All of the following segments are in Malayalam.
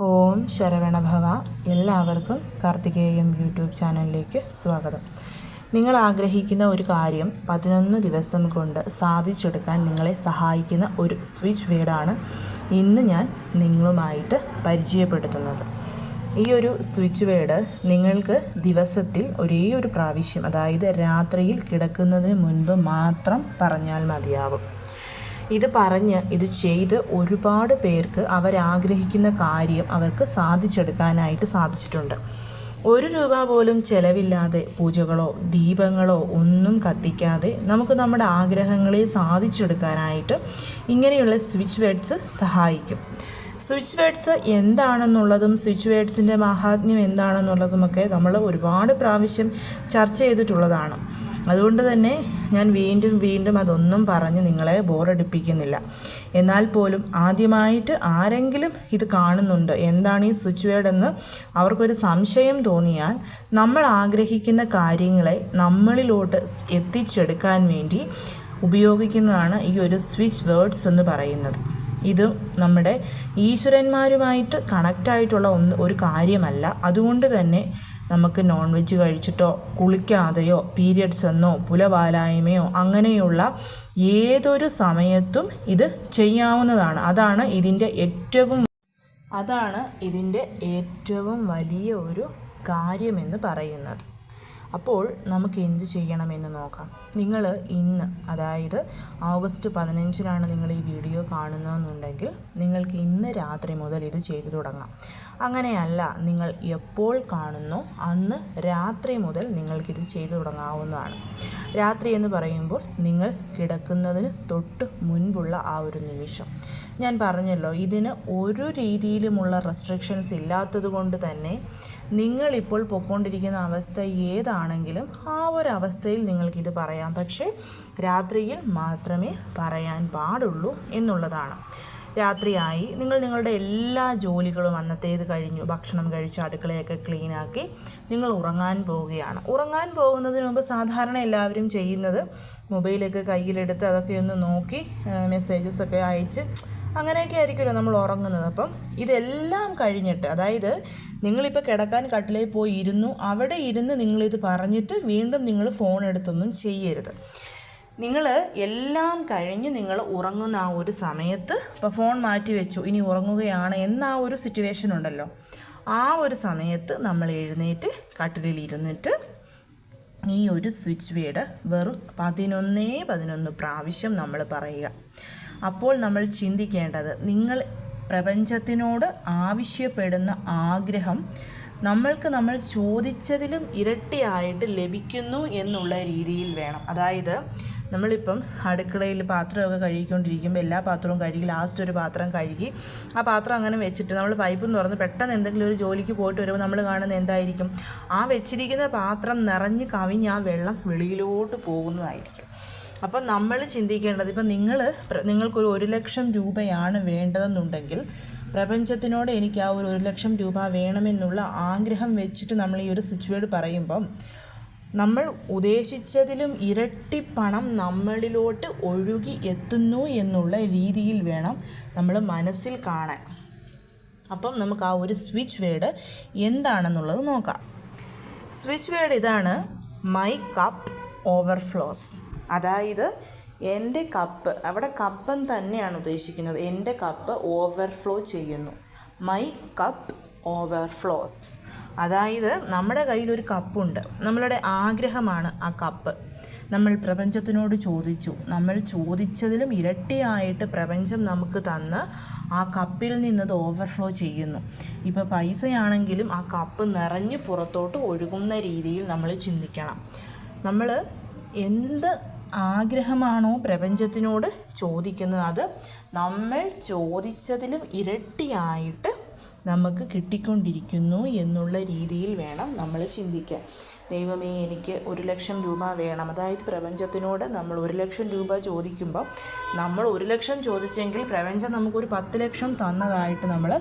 ഓം ശരവണഭവ എല്ലാവർക്കും കാർത്തികേയം യൂട്യൂബ് ചാനലിലേക്ക് സ്വാഗതം. നിങ്ങൾ ആഗ്രഹിക്കുന്ന ഒരു കാര്യം പതിനൊന്ന് ദിവസം കൊണ്ട് സാധിച്ചെടുക്കാൻ നിങ്ങളെ സഹായിക്കുന്ന ഒരു സ്വിച്ച് വേർഡാണ് ഇന്ന് ഞാൻ നിങ്ങളുമായിട്ട് പരിചയപ്പെടുത്തുന്നത്. ഈ ഒരു സ്വിച്ച് വേഡ് നിങ്ങൾക്ക് ദിവസത്തിൽ ഒരേ ഒരു പ്രാവശ്യം അതായത് രാത്രിയിൽ കിടക്കുന്നതിന് മുൻപ് മാത്രം പറഞ്ഞാൽ മതിയാവും. ഇത് പറഞ്ഞ് ഇത് ചെയ്ത് ഒരുപാട് പേർക്ക് അവരാഗ്രഹിക്കുന്ന കാര്യം അവർക്ക് സാധിച്ചെടുക്കാനായിട്ട് സാധിച്ചിട്ടുണ്ട്. ഒരു രൂപ പോലും ചെലവില്ലാതെ പൂജകളോ ദീപങ്ങളോ ഒന്നും കത്തിക്കാതെ നമുക്ക് നമ്മുടെ ആഗ്രഹങ്ങളെ സാധിച്ചെടുക്കാനായിട്ട് ഇങ്ങനെയുള്ള സ്വിച്ച് വേർഡ്സ് സഹായിക്കും. സ്വിച്ച് വേർഡ്സ് എന്താണെന്നുള്ളതും സ്വിച്ച് വേർഡ്സിന്റെ മഹാത്മ്യം എന്താണെന്നുള്ളതുമൊക്കെ നമ്മൾ ഒരുപാട് പ്രാവശ്യം ചർച്ച ചെയ്തിട്ടുള്ളതാണ്. അതുകൊണ്ട് തന്നെ ഞാൻ വീണ്ടും വീണ്ടും അതൊന്നും പറഞ്ഞ് നിങ്ങളെ ബോറടിപ്പിക്കുന്നില്ല. എന്നാൽ പോലും ആദ്യമായിട്ട് ആരെങ്കിലും ഇത് കാണുന്നുണ്ട്. എന്താണ് ഈ സ്വിച്ച് വേർഡ് എന്ന് അവർക്കൊരു സംശയം തോന്നിയാൽ നമ്മൾ ആഗ്രഹിക്കുന്ന കാര്യങ്ങളെ നമ്മളിലോട്ട് എത്തിച്ചെടുക്കാൻ വേണ്ടി ഉപയോഗിക്കുന്നതാണ് ഈ ഒരു സ്വിച്ച് വേർഡ്സ് എന്ന് പറയുന്നത്. ഇത് നമ്മുടെ ഈശ്വരന്മാരുമായിട്ട് കണക്റ്റായിട്ടുള്ള ഒന്ന് ഒരു കാര്യമല്ല. അതുകൊണ്ട് തന്നെ നമുക്ക് നോൺ വെജ് കഴിച്ചിട്ടോ കുളിക്കാതെയോ പീരിയഡ്സ് എന്നോ പുലവാലായ്മയോ അങ്ങനെയുള്ള ഏതൊരു സമയത്തും ഇത് ചെയ്യാവുന്നതാണ്. അതാണ് ഇതിന്റെ ഏറ്റവും അതാണ് ഇതിന്റെ ഏറ്റവും വലിയ ഒരു കാര്യമെന്ന് പറയുന്നത്. അപ്പോൾ നമുക്ക് എന്ത് ചെയ്യണമെന്ന് നോക്കാം. നിങ്ങൾ ഇന്ന് അതായത് ഓഗസ്റ്റ് പതിനഞ്ചിനാണ് നിങ്ങൾ ഈ വീഡിയോ കാണുന്നതെന്നുണ്ടെങ്കിൽ നിങ്ങൾക്ക് ഇന്ന് രാത്രി മുതൽ ഇത് ചെയ്തു തുടങ്ങാം. അങ്ങനെയല്ല നിങ്ങൾ എപ്പോൾ കാണുന്നു അന്ന് രാത്രി മുതൽ നിങ്ങൾക്കിത് ചെയ്തു തുടങ്ങാവുന്നതാണ്. രാത്രി എന്ന് പറയുമ്പോൾ നിങ്ങൾ കിടക്കുന്നതിന് തൊട്ട് മുൻപുള്ള ആ ഒരു നിമിഷം. ഞാൻ പറഞ്ഞല്ലോ ഇതിന് ഒരു രീതിയിലുമുള്ള റെസ്ട്രിക്ഷൻസ് ഇല്ലാത്തത് കൊണ്ട് തന്നെ നിങ്ങളിപ്പോൾ പൊയ്ക്കൊണ്ടിരിക്കുന്ന അവസ്ഥ ഏതാണെങ്കിലും ആ ഒരു അവസ്ഥയിൽ നിങ്ങൾക്കിത് പറയാം. പക്ഷേ രാത്രിയിൽ മാത്രമേ പറയാൻ പാടുള്ളൂ എന്നുള്ളതാണ്. രാത്രിയായി നിങ്ങൾ നിങ്ങളുടെ എല്ലാ ജോലികളും അന്നത്തേത് കഴിഞ്ഞു. ഭക്ഷണം കഴിച്ച് അടുക്കളയൊക്കെ ക്ലീനാക്കി നിങ്ങൾ ഉറങ്ങാൻ പോവുകയാണ്. ഉറങ്ങാൻ പോകുന്നതിന് മുമ്പ് സാധാരണ എല്ലാവരും ചെയ്യുന്നത് മൊബൈലൊക്കെ കയ്യിലെടുത്ത് അതൊക്കെ ഒന്ന് നോക്കി മെസ്സേജസ് ഒക്കെ അയച്ച് അങ്ങനെയൊക്കെ ആയിരിക്കുമല്ലോ നമ്മൾ ഉറങ്ങുന്നത്. അപ്പം ഇതെല്ലാം കഴിഞ്ഞിട്ട് അതായത് നിങ്ങളിപ്പോൾ കിടക്കാൻ കട്ടിലേ പോയി ഇരുന്നു അവിടെ ഇരുന്ന് നിങ്ങളിത് പറഞ്ഞിട്ട് വീണ്ടും നിങ്ങൾ ഫോൺ എടുത്തൊന്നും ചെയ്യരുത്. നിങ്ങൾ എല്ലാം കഴിഞ്ഞ് നിങ്ങൾ ഉറങ്ങുന്ന ആ ഒരു സമയത്ത് ഇപ്പോൾ ഫോൺ മാറ്റി വെച്ചു ഇനി ഉറങ്ങുകയാണ് എന്ന ആ ഒരു സിറ്റുവേഷൻ ഉണ്ടല്ലോ. ആ ഒരു സമയത്ത് നമ്മൾ എഴുന്നേറ്റ് കട്ടിലിൽ ഇരുന്നിട്ട് ഈ ഒരു സ്വിച്ച് വേഡ് വെറും പതിനൊന്നേ പതിനൊന്ന് പ്രാവശ്യം നമ്മൾ പറയുക. അപ്പോൾ നമ്മൾ ചിന്തിക്കേണ്ടത് നിങ്ങൾ പ്രപഞ്ചത്തിനോട് ആവശ്യപ്പെടുന്ന ആഗ്രഹം നമ്മൾക്ക് നമ്മൾ ചോദിച്ചതിലും ഇരട്ടിയായിട്ട് ലഭിക്കുന്നു എന്നുള്ള രീതിയിൽ വേണം. അതായത് നമ്മളിപ്പം അടുക്കളയിൽ പാത്രമൊക്കെ കഴുകിക്കൊണ്ടിരിക്കുമ്പോൾ എല്ലാ പാത്രവും കഴുകി ലാസ്റ്റ് ഒരു പാത്രം കഴുകി ആ പാത്രം അങ്ങനെ വെച്ചിട്ട് നമ്മൾ പൈപ്പ് തുറന്ന് പെട്ടെന്ന് എന്തെങ്കിലും ഒരു ജോലിക്ക് പോയിട്ട് വരുമ്പോൾ നമ്മൾ കാണുന്ന എന്തായിരിക്കും? ആ വെച്ചിരിക്കുന്ന പാത്രം നിറഞ്ഞ് കവിഞ്ഞ് ആ വെള്ളം വെളിയിലോട്ട് പോകുന്നതായിരിക്കും. അപ്പം നമ്മൾ ചിന്തിക്കേണ്ടത് ഇപ്പം നിങ്ങൾ നിങ്ങൾക്കൊരു ഒരു ലക്ഷം രൂപയാണ് വേണ്ടതെന്നുണ്ടെങ്കിൽ പ്രപഞ്ചത്തിനോട് എനിക്ക് ആ ഒരു ഒരു ലക്ഷം രൂപ വേണമെന്നുള്ള ആഗ്രഹം വെച്ചിട്ട് നമ്മൾ ഈ ഒരു വേർഡ് പറയുമ്പം നമ്മൾ ഉദ്ദേശിച്ചതിലും ഇരട്ടി പണം നമ്മളിലോട്ട് ഒഴുകി എത്തുന്നു എന്നുള്ള രീതിയിൽ വേണം നമ്മൾ മനസ്സിൽ കാണാൻ. അപ്പം നമുക്ക് ആ ഒരു സ്വിച്ച് വേർഡ് എന്താണെന്നുള്ളത് നോക്കാം. സ്വിച്ച് വേർഡ് ഇതാണ് മൈ കപ്പ് ഓവർഫ്ലോസ്. അതായത് എന്റെ കപ്പ് അവിടെ കപ്പൻ തന്നെയാണ് ഉദ്ദേശിക്കുന്നത്. എന്റെ കപ്പ് ഓവർഫ്ലോ ചെയ്യുന്നു. മൈ കപ്പ് ഓവർഫ്ലോസ് അതായത് നമ്മുടെ കയ്യിൽ ഒരു കപ്പുണ്ട്. നമ്മളുടെ ആഗ്രഹമാണ് ആ കപ്പ്. നമ്മൾ പ്രപഞ്ചത്തിനോട് ചോദിച്ചു. നമ്മൾ ചോദിച്ചതിലും ഇരട്ടിയായിട്ട് പ്രപഞ്ചം നമുക്ക് തന്ന് ആ കപ്പിൽ നിന്നത് ഓവർഫ്ലോ ചെയ്യുന്നു. ഇപ്പോൾ പൈസയാണെങ്കിലും ആ കപ്പ് നിറഞ്ഞ് പുറത്തോട്ട് ഒഴുകുന്ന രീതിയിൽ നമ്മൾ ചിന്തിക്കണം. നമ്മൾ എന്ത് ആഗ്രഹമാണോ പ്രപഞ്ചത്തിനോട് ചോദിക്കുന്നത്? അത് നമ്മൾ ചോദിച്ചതിലും ഇരട്ടിയായിട്ട് നമുക്ക് കിട്ടിക്കൊണ്ടിരിക്കുന്നു എന്നുള്ള രീതിയിൽ വേണം നമ്മൾ ചിന്തിക്കാൻ. ദൈവമേ എനിക്ക് ഒരു ലക്ഷം രൂപ വേണം. അതായത് പ്രപഞ്ചത്തിനോട് നമ്മൾ ഒരു ലക്ഷം രൂപ ചോദിക്കുമ്പോൾ നമ്മൾ ഒരു ലക്ഷം ചോദിച്ചെങ്കിൽ പ്രപഞ്ചം നമുക്കൊരു പത്ത് ലക്ഷം തന്നതായിട്ട് നമ്മൾ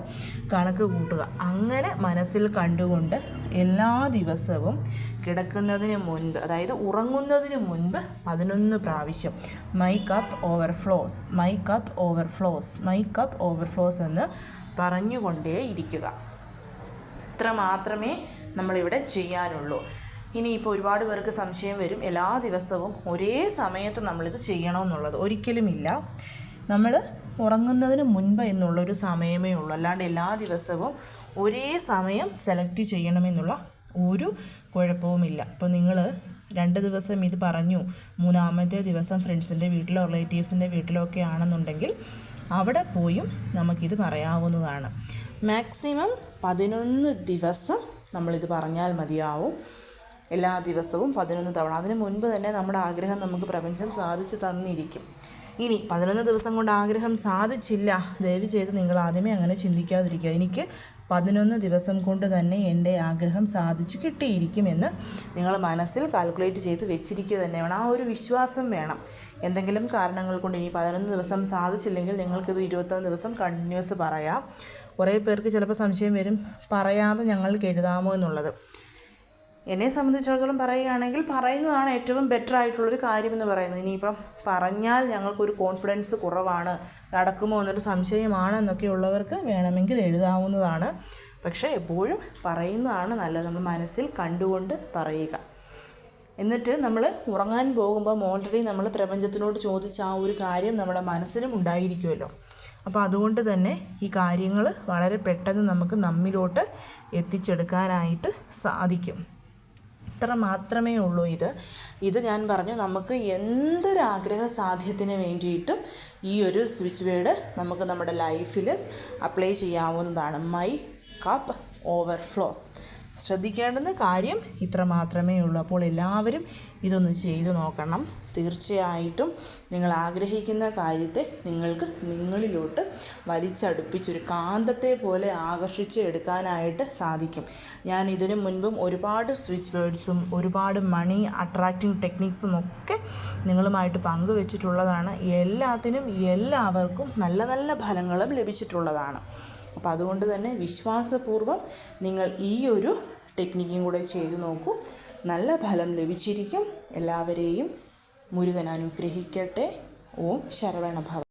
കണക്ക് കൂട്ടുക. അങ്ങനെ മനസ്സിൽ കണ്ടുകൊണ്ട് എല്ലാ ദിവസവും കിടക്കുന്നതിന് മുൻപ് അതായത് ഉറങ്ങുന്നതിന് മുൻപ് പതിനൊന്ന് പ്രാവശ്യം my cup overflows my cup overflows my cup overflows എന്ന് പറഞ്ഞുകൊണ്ടേ ഇരിക്കുക ഇത്ര മാത്രമേ നമ്മളിവിടെ ചെയ്യാനുള്ളൂ. ഇനിയിപ്പോൾ ഒരുപാട് പേർക്ക് സംശയം വരും എല്ലാ ദിവസവും ഒരേ സമയത്ത് നമ്മളിത് ചെയ്യണമെന്നുള്ളത്. ഒരിക്കലുമില്ല. നമ്മൾ ഉറങ്ങുന്നതിന് മുൻപ് എന്നുള്ളൊരു സമയമേ ഉള്ളൂ. അല്ലാണ്ട് എല്ലാ ദിവസവും ഒരേ സമയം സെലക്ട് ചെയ്യണമെന്നുള്ള ഒരു കുഴപ്പവുമില്ല. അപ്പോൾ നിങ്ങൾ രണ്ട് ദിവസം ഇത് പറഞ്ഞു. മൂന്നാമത്തെ ദിവസം ഫ്രണ്ട്സിന്റെ വീട്ടിലോ റിലേറ്റീവ്സിന്റെ വീട്ടിലോ ഒക്കെ ആണെന്നുണ്ടെങ്കിൽ അവിടെ പോയും നമുക്കിത് പറയാവുന്നതാണ്. മാക്സിമം പതിനൊന്ന് ദിവസം നമ്മളിത് പറഞ്ഞാൽ മതിയാവും. എല്ലാ ദിവസവും പതിനൊന്ന് തവണ. അതിന് മുൻപ് തന്നെ നമ്മുടെ ആഗ്രഹം നമുക്ക് പ്രപഞ്ചം സാധിച്ചു തന്നിരിക്കും. ഇനി പതിനൊന്ന് ദിവസം കൊണ്ട് ആഗ്രഹം സാധിച്ചില്ല. ദയവ് ചെയ്ത് നിങ്ങൾ ആദ്യമേ അങ്ങനെ ചിന്തിക്കാതിരിക്കുക. എനിക്ക് പതിനൊന്ന് ദിവസം കൊണ്ട് തന്നെ എന്റെ ആഗ്രഹം സാധിച്ചു കിട്ടിയിരിക്കുമെന്ന് നിങ്ങൾ മനസ്സിൽ കാൽക്കുലേറ്റ് ചെയ്ത് വെച്ചിരിക്കുക തന്നെ വേണം ആ ഒരു വിശ്വാസം വേണം. എന്തെങ്കിലും കാരണങ്ങൾ കൊണ്ട് ഇനി പതിനൊന്ന് ദിവസം സാധിച്ചില്ലെങ്കിൽ നിങ്ങൾക്കിത് ഇരുപത്തൊന്ന് ദിവസം കണ്ടിന്യൂസ് പറയാം. കുറേ പേർക്ക് ചിലപ്പോൾ സംശയം വരും പറയാതെ ഞങ്ങൾക്ക് എഴുതാമോ എന്നുള്ളത്. എന്നെ സംബന്ധിച്ചിടത്തോളം പറയുകയാണെങ്കിൽ പറയുന്നതാണ് ഏറ്റവും ബെറ്റർ ആയിട്ടുള്ളൊരു കാര്യമെന്ന് പറയുന്നത്. ഇനിയിപ്പം പറഞ്ഞാൽ ഞങ്ങൾക്കൊരു കോൺഫിഡൻസ് കുറവാണ്. നടക്കുമോ എന്നൊരു സംശയമാണ് എന്നൊക്കെ ഉള്ളവർക്ക് വേണമെങ്കിൽ എഴുതാവുന്നതാണ്. പക്ഷേ എപ്പോഴും പറയുന്നതാണ് നല്ലത്. നമ്മൾ മനസ്സിൽ കണ്ടുകൊണ്ട് പറയുക. എന്നിട്ട് നമ്മൾ ഉറങ്ങാൻ പോകുമ്പം ഓൾറെഡി നമ്മൾ പ്രപഞ്ചത്തിനോട് ചോദിച്ച ആ ഒരു കാര്യം നമ്മുടെ മനസ്സിലും ഉണ്ടായിരിക്കുമല്ലോ. അപ്പോൾ അതുകൊണ്ട് തന്നെ ഈ കാര്യങ്ങൾ വളരെ പെട്ടെന്ന് നമുക്ക് നമ്മിലോട്ട് എത്തിച്ചെടുക്കാനായിട്ട് സാധിക്കും. ഇത്ര മാത്രമേ ഉള്ളൂ ഇത്. ഇത് ഞാൻ പറഞ്ഞു നമുക്ക് എന്തൊരു ആഗ്രഹ സാധ്യത്തിന് വേണ്ടിയിട്ടും ഈ ഒരു സ്വിച്ച് വേർഡ് നമുക്ക് നമ്മുടെ ലൈഫിൽ അപ്ലൈ ചെയ്യാവുന്നതാണ്. മൈ കപ്പ് ഓവർഫ്ലോസ് ശ്രദ്ധിക്കേണ്ടുന്ന കാര്യം ഇത്ര മാത്രമേ ഉള്ളൂ. അപ്പോൾ എല്ലാവരും ഇതൊന്ന് ചെയ്തു നോക്കണം. തീർച്ചയായിട്ടും നിങ്ങൾ ആഗ്രഹിക്കുന്ന കാര്യത്തെ നിങ്ങൾക്ക് നിങ്ങളിലോട്ട് വലിച്ചടുപ്പിച്ചൊരു കാന്തത്തെ പോലെ ആകർഷിച്ച് എടുക്കാനായിട്ട് സാധിക്കും. ഞാൻ ഇതിനു മുൻപും ഒരുപാട് സ്വിച്ച് വേഡ്സും ഒരുപാട് മണി അട്രാക്റ്റിംഗ് ടെക്നിക്സും ഒക്കെ നിങ്ങളുമായിട്ട് പങ്കുവെച്ചിട്ടുള്ളതാണ്. എല്ലാത്തിനും എല്ലാവർക്കും നല്ല നല്ല ഫലങ്ങളും ലഭിച്ചിട്ടുള്ളതാണ്. അപ്പോൾ അതുകൊണ്ട് തന്നെ വിശ്വാസപൂർവം നിങ്ങൾ ഈ ഒരു ടെക്നിക്കും കൂടെ ചെയ്തു നോക്കൂ. നല്ല ഫലം ലഭിച്ചിരിക്കും. എല്ലാവരെയും മുരുകൻ അനുഗ്രഹിക്കട്ടെ. ഓം ശരവണഭവ